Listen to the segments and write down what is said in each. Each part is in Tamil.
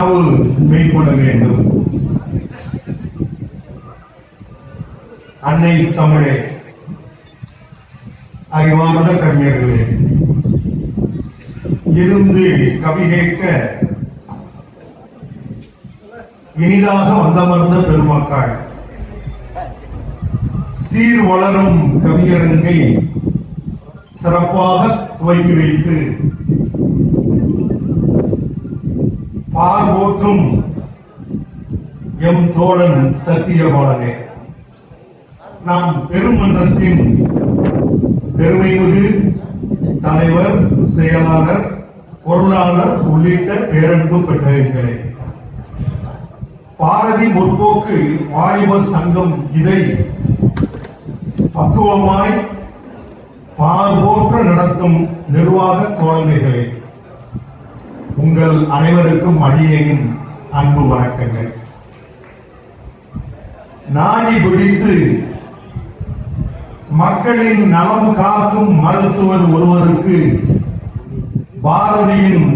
மெய்ப்பட வேண்டும். அன்னை தமிழே அறிவார்ந்த கவிஞர்களே இருந்து கவி கேட்க இனிதாக வந்தமர்ந்த பெருமக்கள் சீர் வளரும் கவியரங்கை சிறப்பாக துவக்கி வைத்து பார்வோற்றும் எம் தோழன் சத்தியபாலனே நம் பெருமன்றத்தின் பெருமைமிகு தலைவர் செயலாளர் பொருளாளர் உள்ளிட்ட பேரன்பு பெற்றவர்களே. பாரதி முற்போக்கு வாலிபர் சங்கம் இதை பக்குவமாய் பார்வோற்ற நடத்தும் நிர்வாக தோழமைகளே. உங்கள் அனைவருக்கும் அடியேனின் அன்பு வணக்கங்கள். நாடி பிடித்து மக்களின் நலம் காக்கும் மருத்துவர் ஒருவருக்கு பாரதியின்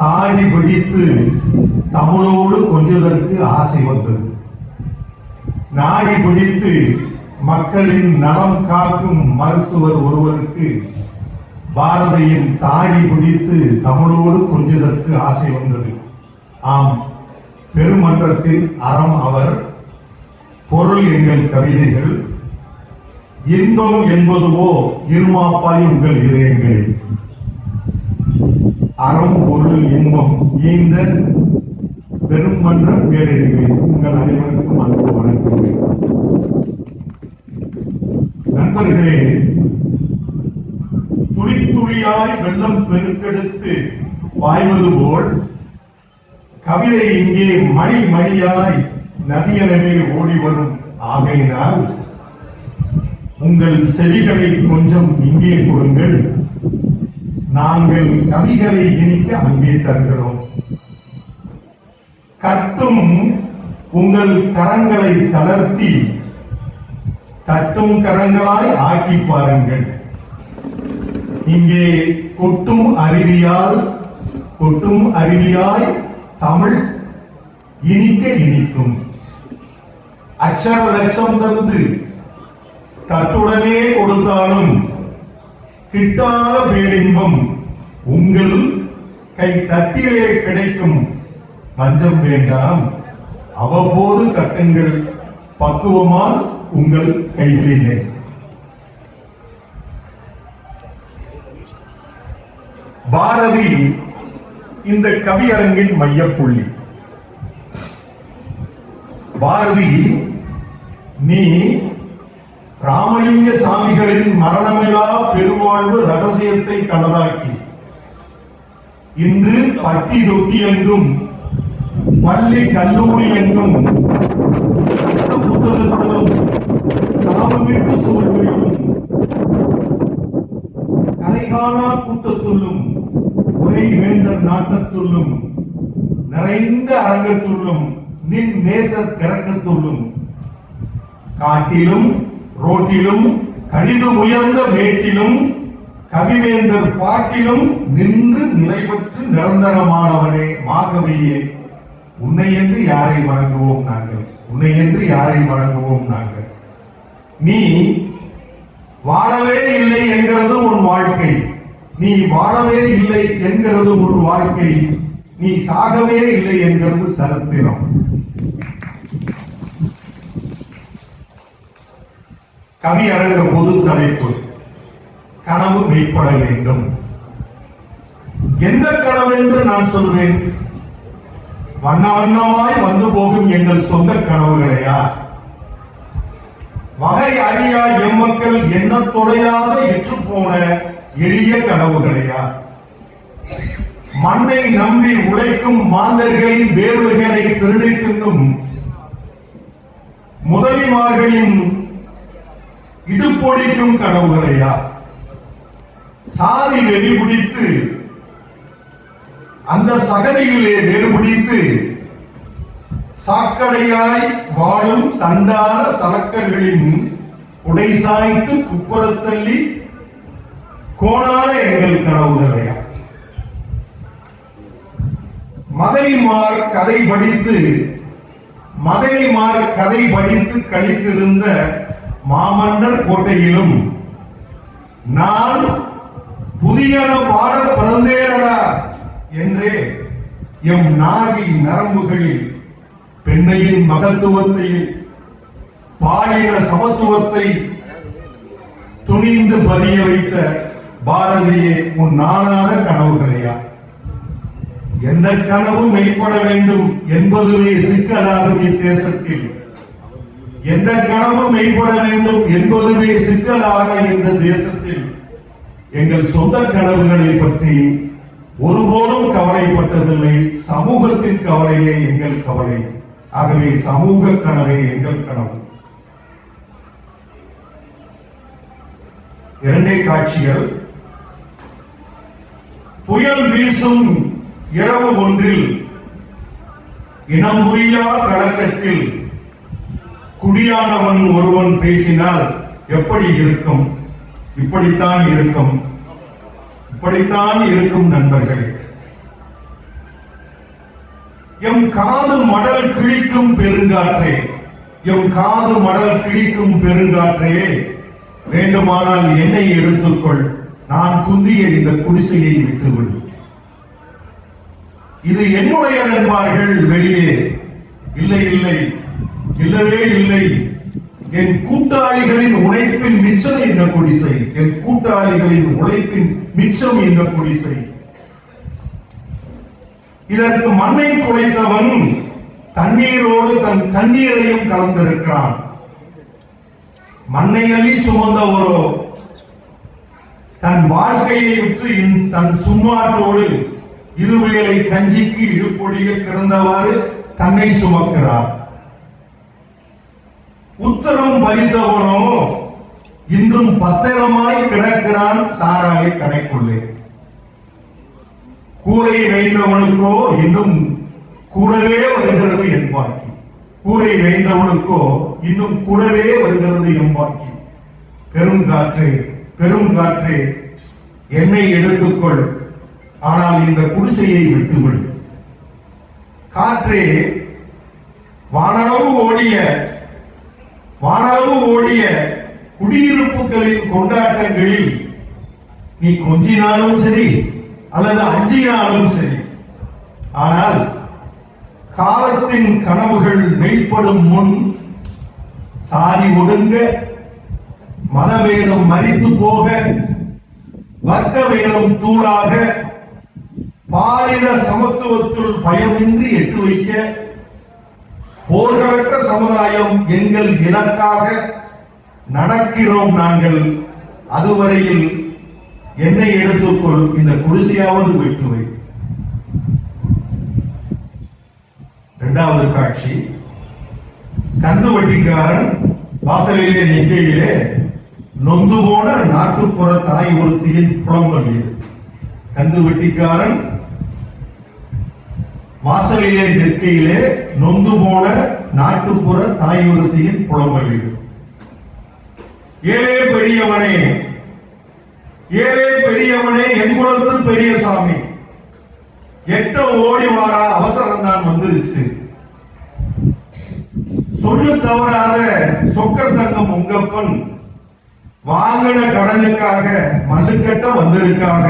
தாடி பிடித்து தமிழோடு கொஞ்சதற்கு ஆசை வந்தது. நாடி பிடித்து மக்களின் நலம் காக்கும் மருத்துவர் ஒருவருக்கு பாரதியின் தாடி பிடித்து தமிழோடு கொஞ்சதற்கு ஆசை வந்தது. ஆம் பெருமன்றத்தின் அறம் அவர் பொருள் எங்கள் கவிதைகள் இன்பம் என்பதுவோ இருமாப்பாய் உங்கள் இதயங்களில் அறம் பொருள் இன்பம் ஈந்த பெருமன்ற பேரறிவை. உங்கள் அனைவருக்கும் அன்பு வணக்கங்கள். நண்பர்களே துளி துளியாய் வெள்ளம் பெருக்கெடுத்து பாய்வது போல் கவிதை இங்கே மணி மணியாய் நதியளவே ஓடி வரும். ஆகையினால் உங்கள் செவிகளை கொஞ்சம் இங்கே கொடுங்கள். நாங்கள் கவிகளை இனிக்க அங்கே தருகிறோம். கட்டும் உங்கள் கரங்களை தளர்த்தி தட்டும் கரங்களாய் ஆக்கி பாருங்கள். இங்கே கொட்டும் அருவியால் கொட்டும் அருவியாய் தமிழ் இனிக்க இனிக்கும். அச்சர லட்சம் தந்து தட்டுடனே கொடுத்தாலும் கிட்டாத பேரின்பம் உங்கள் கை தட்டிலே கிடைக்கும். பஞ்சம் வேண்டாம். அவ்வப்போது கட்டுங்கள் பக்குவமால் உங்கள் கைகளிலே. பாரதி இந்த கவியரங்கின் மையப்புள்ளி. பாரதி நீ ராமலிங்க சாமிகளின் மரணமில்லா பெருவாழ்வு ரகசியத்தை கலதாக்கி இன்று பட்டி தொட்டி எங்கும் பள்ளி கல்லூரி எங்கும் சட்ட புத்தகத்திலும் சாபமிட்டு விட்டு கரைகானா கூட்டத்துள்ளும் உரை வேந்தர் நாட்டத்துள்ளும் நிறைந்த அரங்கத்துள்ளும் நின் நேச திறக்கத்துள்ளும் காட்டிலும் ரோட்டிலும் கடிதம் உயர்ந்த மேட்டிலும் கவிவேந்தர் பாட்டிலும் நின்று நிலைபெற்று நிரந்தரமானவனே மாகவையே. உன்னை என்று யாரை வணங்குவோம் நாங்கள்? உன்னை என்று யாரை வணங்குவோம் நாங்கள்? நீ வாழவே இல்லை என்கிறது உன் வாழ்க்கை. நீ வாழவே இல்லை என்கிறது ஒரு வாழ்க்கை. நீ சாகவே இல்லை என்கிறது சரித்திரம். கவி அரங்க பொது தலைப்பு கனவு மெய்ப்பட வேண்டும். எந்த கனவு என்று நான் சொல்வேன்? வண்ண வண்ணமாய் வந்து போகும் எங்கள் சொந்த கனவுகளையா? வகை அறியா எம்மக்கள் எண்ணத் தொலையாத எற்றுப்போன போன எளிய கனவுகளையா மண்ணை நம்பி உழைக்கும் மாந்தர்களின் வேர்வைகளை திருடி தின்னும் முதலிமார்களின் இடுப்பொடிக்கும் கனவுகளையா சாதி வெறி பிடித்து அந்த சகதியிலே வேறுபிடித்து சாக்கடையாய் வாழும் சண்டான சலக்கர்களின் உடைசாய்த்து குப்புறத்தள்ளி கோணான எங்கள் கனவுகளையா மதனிமார் கதை படித்து மதனிமார் கதை படித்து கழித்திருந்த மாமன்னர் கோட்டையிலும் நான் புதியன பாட பிறந்தேனடா என்றே எம் நாடி நரம்புகளில் பெண்ணையின் மகத்துவத்தையும் பாலின சமத்துவத்தை துணிந்து பதிய வைத்த பாரதியே உன் நாளான கனவுகளையா? எந்த கனவு மெய்ப்பட வேண்டும் என்பதுவே சிக்கலாகும் இத்தேசத்தில் எந்த கனவு மெய்ப்பட வேண்டும் என்பதுவே சிக்கலாக இந்த தேசத்தில். எங்கள் சொந்த கனவுகளை பற்றி ஒருபோதும் கவலைப்பட்டதில்லை. சமூகத்தின் கவலையே எங்கள் கவலை. ஆகவே சமூக கனவே எங்கள் கனவு. இரண்டே காட்சிகள். புயல் வீசும் இரவு ஒன்றில் இனம் புரியா கலக்கத்தில் குடியானவன் ஒருவன் பேசினால் எப்படி இருக்கும்? இப்படித்தான் இருக்கும். இப்படித்தான் இருக்கும் நண்பர்களே. எம் காது மடல் கிழிக்கும் பெருங்காற்றே எம் காது மடல் கிழிக்கும் பெருங்காற்றே வேண்டுமானால் என்னை எடுத்துக்கொள். நான் குந்திய இந்த குடிசையை விட்டுவிடு. இது என்னுடையது என்பார்கள் வெளியே. இல்லை இல்லை இல்லவே இல்லை. என் கூட்டாளிகளின் உழைப்பின் மிச்சம் இந்த குடிசை. என் கூட்டாளிகளின் உழைப்பின் மிச்சம் இந்த குடிசை. இதற்கு மண்ணை குலைத்தவன் தண்ணீரோடு தன் கண்ணீரையும் கலந்திருக்கிறான். மண்ணை அள்ளி சுமந்தவரோ தன் வாழ்க்கையை விற்று தன் சும்மாட்டோடு இருவேளை கஞ்சிக்கு இடுப்பொடிய கிடந்தவாறு தன்னை சுமக்கிறார். உத்தரம் பறித்தவனோ இன்றும் பத்திரமாய் கிடக்கிறான் சாராய கடைக்குள்ளே. கூரை வைந்தவனுக்கோ இன்னும் கூடவே வருகிறது என்பாக்கி கூரை வைந்தவனுக்கோ இன்னும் கூடவே வருகிறது என்பாக்கி பெருங்காற்று பெரும் காற்றே என்னை எடுத்துக்கொள். ஆனால் இந்த குடிசையை விட்டுவிடு. காற்றே வானளவு ஓடிய வானளவு ஓடிய குடியிருப்புகளின் கொண்டாட்டங்களில் நீ கொஞ்சினாலும் சரி அல்லது அஞ்சினாலும் சரி. ஆனால் காலத்தின் கனவுகள் மெய்ப்படும் முன் சாதி ஒடுங்க மதவேதம் மறித்து போக வர்க்கவேதம் தூளாக பாலின சமத்துவத்துள் பயமின்றி எட்டு வைக்க போர்களற்ற சமுதாயம் எங்கள் இலக்காக நடக்கிறோம் நாங்கள். அதுவரையில் என்னை எடுத்துக்கொள் இந்த குடிசையாவது வெட்டுவை இரண்டாவது காட்சி. கந்து வட்டிக்காரன் வாசலிலே நிற்கையிலே நொந்து போன நாட்டுப்புற தாய் ஒருத்தியின் புலம்பல் இது கந்து வெட்டிக்காரன் வாசலிலே நிற்கையிலே நொந்து போன நாட்டுப்புற தாய் ஒருத்தியின் புலம்பல் இது ஏழே பெரியவனே ஏழே பெரியவனே என் குலத்து பெரிய சாமி. எட்ட ஓடி வாரா அவசரம் தான் வந்துருச்சு. சொல்லு தவறாத சொக்கர் தங்கம் உங்கப்பன் வாங்கின கடனுக்காக மல்லுக்கட்ட வந்திருக்காங்க.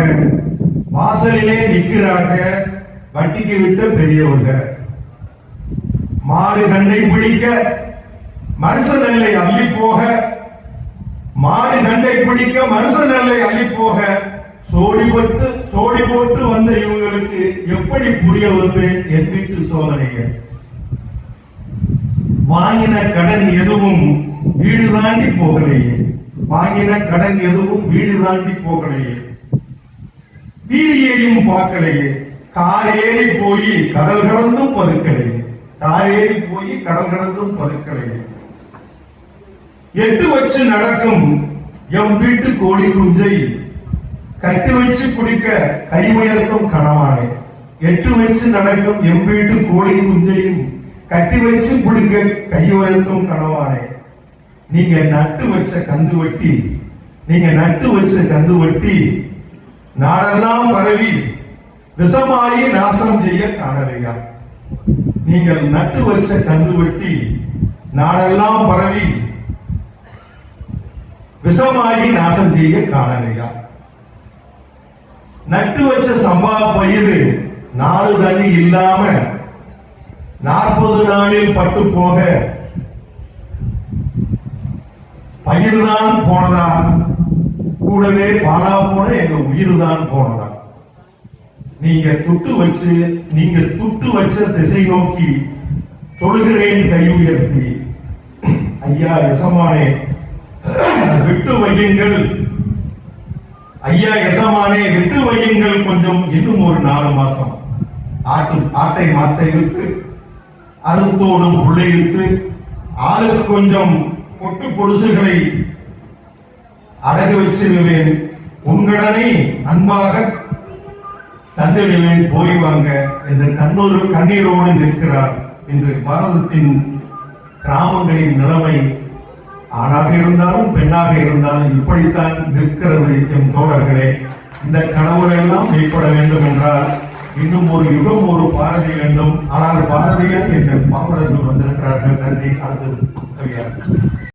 வாசலிலே நிக்கிறாங்க. வட்டிக்கு விட்ட பெரியவங்க. மாடு கண்டை பிடிக்க மனுஷ நெல்லை அள்ளி போக. மாடு கண்டை பிடிக்க மனுஷ நெல்லை அள்ளி போக. சோடிபட்டு சோடி போட்டு வந்த இவங்களுக்கு எப்படி புரிய வைப்பேன் என் வீட்டு சோதனையை? வாங்கின கடன் எதுவும் வீடு தாண்டி போகலையே. வாங்கின கடன் எதுவும் வீடு தாண்டி போகலையே. வீதியையும் பார்க்கலையே. கார் ஏறி போய் கடல் கடந்தும் பதுக்கலையே. கார் ஏறி போய் கடல் கடந்தும் பதுக்கலையே. எட்டு வச்சு நடக்கும் எம் வீட்டு கோழி குஞ்சை. கட்டி வச்சு குடிக்க கை உயர்த்தும் கணவானே எட்டு வச்சு நடக்கும் எம் வீட்டு கோழி குஞ்சையும் கட்டி வச்சு குடிக்க கை உயர்த்தும் கணவானே நீங்க நட்டு வச்ச கந்து வட்டி நீங்க நட்டு வச்ச கந்து வட்டி நாடெல்லாம் பரவி விஷமாயி நாசனம் செய்ய காணலையா? நீங்கள் நட்டு வச்ச கந்து வட்டி நாளெல்லாம் பரவி விஷமாயி நாசம் செய்ய காணலையா? நட்டு வச்ச சம்பா பயிர் நாலு தண்ணி இல்லாம நாற்பது நாளில் பட்டு போக பயிர்தான் போனதா கூடவே பாலா போன எங்க உயிர் தான் போனதா நீங்க துட்டு வச்சு நீங்க துட்டு வச்ச திசை நோக்கி தொழுகிறேன் கை உயர்த்தி. ஐயா எசமானே விட்டு வையுங்கள். ஐயா எசமானே விட்டு வையுங்கள் கொஞ்சம். இன்னும் ஒரு நாலு மாசம். ஆட்டு ஆட்டை மாட்டை விற்று அறுத்தோடும் உள்ளே இழுத்து ஆளுக்கு கொஞ்சம் பொட்டு பொடுசுகளை அடகு வச்சிருவேன் உங்கடனே அன்பாக தந்துவிடுவேன் போய் வாங்க என்று கண்ணூர் கண்ணீரோடு நிற்கிறார் என்று பாரதத்தின் கிராமங்களின் நிலைமை ஆணாக இருந்தாலும் பெண்ணாக இருந்தாலும் இப்படித்தான் நிற்கிறது எம் தோழர்களே. இந்த கனவுகளெல்லாம் மேம்பட வேண்டும் என்றால் இன்னும் ஒரு யுகம் ஒரு பாரதி வேண்டும். ஆனால் பாரதியார் எங்கள் பாவலர்கள் வந்திருக்கிறார்கள். நன்றி. அடுத்தது கவியா